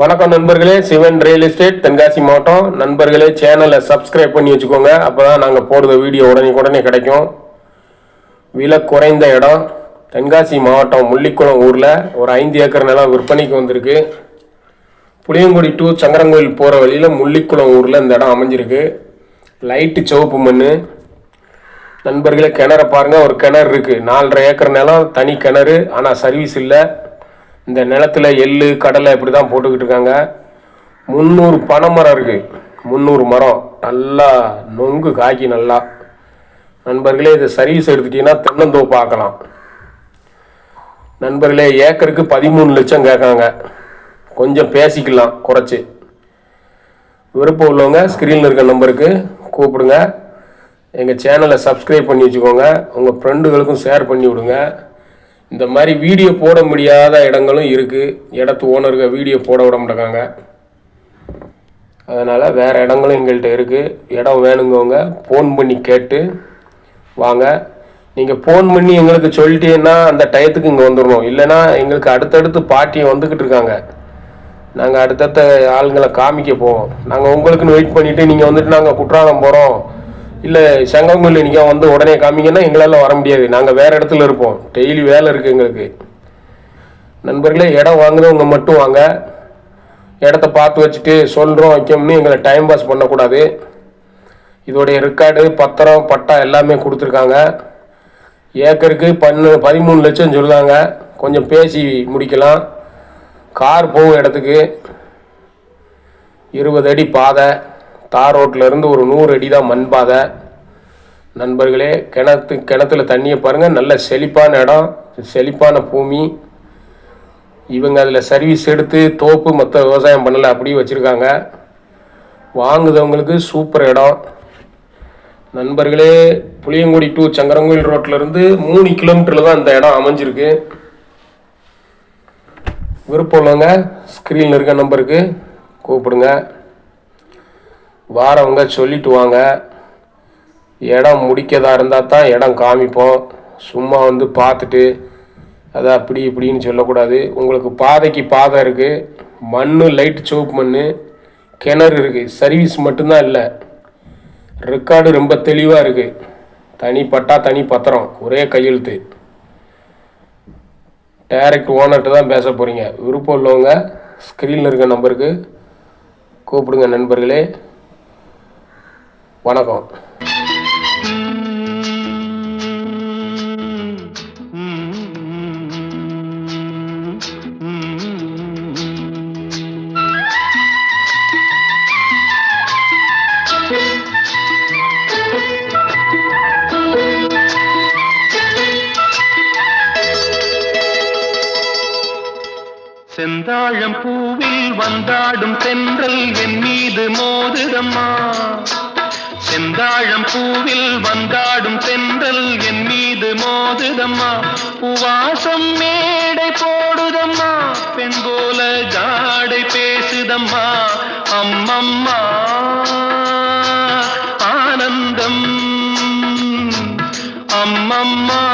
வணக்கம் நண்பர்களே Sivan real estate Tenkasi மாவட்டம். நண்பர்களே சேனலை சப்ஸ்கிரைப் பண்ணி வச்சுக்கோங்க. அப்போ தான் நாங்கள் போடுற வீடியோ உடனே உடனே கிடைக்கும். விலை குறைந்த இடம் தென்காசி மாவட்டம் முள்ளிக்குளம் ஊரில். ஒரு ஐந்து ஏக்கர் நிலம் விற்பனைக்கு வந்திருக்கு. புளியங்குடி டூ சங்கரங்கோயில் போகிற வழியில் முள்ளிக்குளம் ஊரில் இந்த இடம் அமைஞ்சிருக்கு. லைட்டு சிவப்பு மண் நண்பர்களே கிணற பாருங்கள் ஒரு கிணறு இருக்குது நாலரை ஏக்கர் நிலம் தனி கிணறு ஆனால் சர்வீஸ் இல்லை. இந்த நிலத்துல எள்ளு கடலை இப்படி தான் போட்டுக்கிட்டு இருக்காங்க. முந்நூறு பனைமரம் இருக்குது முந்நூறு மரம். நல்லா நொங்கு காய்க்கி நல்லா. நண்பர்களே இது சர்வீஸ் எடுத்துட்டீங்கன்னா தென்னந்தோப்பு பார்க்கலாம் நண்பர்களே ஏக்கருக்கு பதிமூணு லட்சம் கேட்காங்க கொஞ்சம் பேசிக்கலாம் குறைச்சி. விருப்பம் உள்ளவங்க ஸ்க்ரீனில் இருக்க நம்பருக்கு கூப்பிடுங்க. எங்கள் சேனலை சப்ஸ்கிரைப் பண்ணி வச்சுக்கோங்க. உங்கள் ஃப்ரெண்டுகளுக்கும் ஷேர் பண்ணி விடுங்க. இந்த மாதிரி வீடியோ போட முடியாத இடங்களும் இருக்குது இடத்து ஓனருக்கு வீடியோ போட விட மாட்டாங்க அதனால் வேறு இடங்களும் எங்கள்கிட்ட இருக்குது இடம் வேணுங்கவங்க ஃபோன் பண்ணி கேட்டு வாங்க. நீங்கள் ஃபோன் பண்ணி எங்களுக்கு சொல்லிட்டீங்கன்னா அந்த டயத்துக்கு இங்கே வந்துடணும் இல்லைன்னா எங்களுக்கு அடுத்தடுத்து பாட்டியை வந்துக்கிட்டு இருக்காங்க. நாங்கள் அடுத்தடுத்த ஆளுங்களை காமிக்க போவோம். நாங்கள் உங்களுக்குன்னு வெயிட் பண்ணிவிட்டு நீங்கள் வந்துட்டு நாங்கள் குற்றாலம் போகிறோம் இல்லை செங்கங்கொல்லி நீங்கள் வந்து உடனே காமிங்கன்னா எங்களால் வர முடியாது. நாங்கள் வேறு இடத்துல இருப்போம். டெய்லி வேலை இருக்குது எங்களுக்கு. நண்பர்களே இடம் வாங்குறவங்க மட்டும் வாங்க. இடத்த பார்த்து வச்சுட்டு சொல்கிறோம் வைக்கோம்னு எங்களை டைம் பாஸ் பண்ணக்கூடாது. இதோடைய ரெக்கார்டு பத்திரம் பட்டா எல்லாமே கொடுத்துருக்காங்க. ஏக்கருக்கு பன்னு பதிமூணு லட்சம் சொல்லுதாங்க கொஞ்சம் பேசி முடிக்கலாம். கார் போகும் இடத்துக்கு. இருபது அடி பாதை. தார் ரோட்லேருந்து ஒரு நூறு அடி தான் மண் பாதை நண்பர்களே கிணத்து கிணத்துல தண்ணியை பாருங்கள் நல்ல செழிப்பான இடம் செழிப்பான பூமி. இவங்க அதில் சர்வீஸ் எடுத்து தோப்பு மொத்த விவசாயம் பண்ணலை அப்படியே வச்சுருக்காங்க. வாங்குதவங்களுக்கு சூப்பர் இடம். நண்பர்களே புளியங்குடி டு சங்கரங்கோயில் ரோட்டிலேருந்து மூணு கிலோமீட்டரில் தான் இந்த இடம் அமைஞ்சிருக்கு. விருப்பம் உள்ளவங்க ஸ்க்ரீனில் இருக்க நம்பருக்கு கூப்பிடுங்க. வாரவங்க சொல்லிட்டு வாங்க. இடம் முடிக்கதா இருந்தால் தான் இடம் காமிப்போம். சும்மா வந்து பார்த்துட்டு அதை அப்படி இப்படின்னு சொல்லக்கூடாது. உங்களுக்கு பாதைக்கு பாதை இருக்குது மண் லைட் சிவப்பு மண் கிணறு இருக்குது சர்வீஸ் மட்டும்தான் இல்லை. ரெக்கார்டு ரொம்ப தெளிவாக இருக்குது தனி பட்டா தனி பத்திரம். ஒரே கையெழுத்து. டைரக்ட் ஓனர்கிட்ட தான் பேச போகிறீங்க விருப்பம் உள்ளவங்க ஸ்க்ரீனில் இருக்க நம்பருக்கு கூப்பிடுங்க நண்பர்களே. வணக்கம். செந்தாழம் பூவில் வந்தாடும் தென்றல் என் மீது மோதுதம்மா. செந்தாழம் பூவில் வந்தாடும் தென்றல் என் மீது மோதுதம்மா. உவாசம் மேடை போடுதம்மா. பெண் போல ஜாடை பேசுதம்மா. அம்மம்மா ஆனந்தம். அம்மம்மா.